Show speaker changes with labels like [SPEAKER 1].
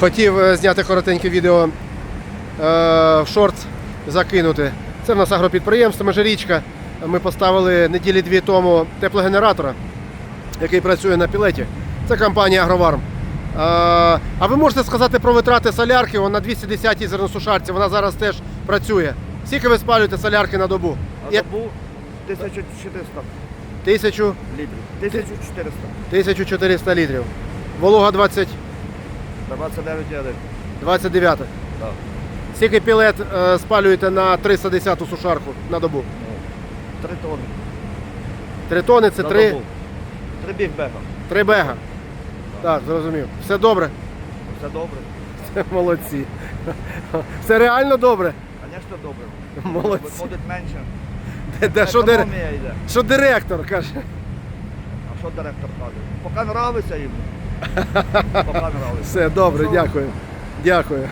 [SPEAKER 1] Хотів е, зняти коротеньке відео е, в шортс закинути. Це в нас агропідприємство Межирічка. Ми поставили неділі дві тому теплогенератора, який працює на пілеті. Це компанія Агроварм. Е, а ви можете сказати про витрати солярки Вона на 210-й зерносушарці, вона зараз теж працює. Скільки ви спалюєте солярки на добу?
[SPEAKER 2] На добу 1400
[SPEAKER 1] Тисячу,
[SPEAKER 2] літрів. 1400.
[SPEAKER 1] 1400 літрів. Волога 20,
[SPEAKER 2] 29,1.
[SPEAKER 1] 29.
[SPEAKER 2] Так.
[SPEAKER 1] Скільки пілет е, спалюєте на 310 сушарку на добу?
[SPEAKER 2] 3 тонни.
[SPEAKER 1] 3 тони це
[SPEAKER 2] на
[SPEAKER 1] 3,
[SPEAKER 2] добу. Три бігбега.
[SPEAKER 1] 3 бега. Так, зрозумів. Все добре?
[SPEAKER 2] Все добре.
[SPEAKER 1] Молодці. Все реально добре.
[SPEAKER 2] Звісно, добре.
[SPEAKER 1] Молодці.
[SPEAKER 2] Виходить менше.
[SPEAKER 1] Де, де, що, дир...
[SPEAKER 2] Економія йде.
[SPEAKER 1] що директор каже?
[SPEAKER 2] А що директор каже? Поки нравиться їм.
[SPEAKER 1] Все добре, дякую. Дякую.